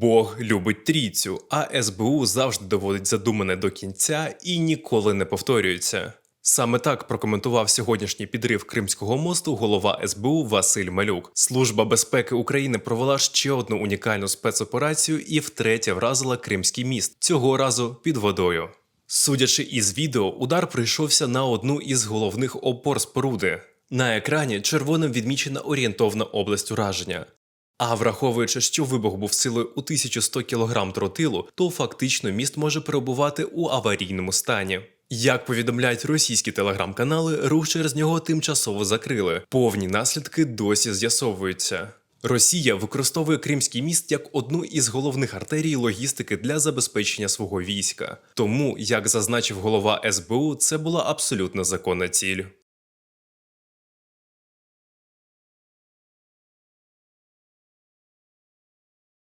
Бог любить трійцю, а СБУ завжди доводить задумане до кінця і ніколи не повторюється. Саме так прокоментував сьогоднішній підрив Кримського мосту голова СБУ Василь Малюк. Служба безпеки України провела ще одну унікальну спецоперацію і втретє вразила Кримський міст цього разу під водою. Судячи із відео, удар прийшовся на одну із головних опор споруди. На екрані червоним відмічена орієнтовна область ураження. А враховуючи, що вибух був силою у 1100 кг тротилу, то фактично міст може перебувати у аварійному стані. Як повідомляють російські телеграм-канали, рух через нього тимчасово закрили. Повні наслідки досі з'ясовуються. Росія використовує Кримський міст як одну із головних артерій логістики для забезпечення свого війська. Тому, як зазначив голова СБУ, це була абсолютно законна ціль.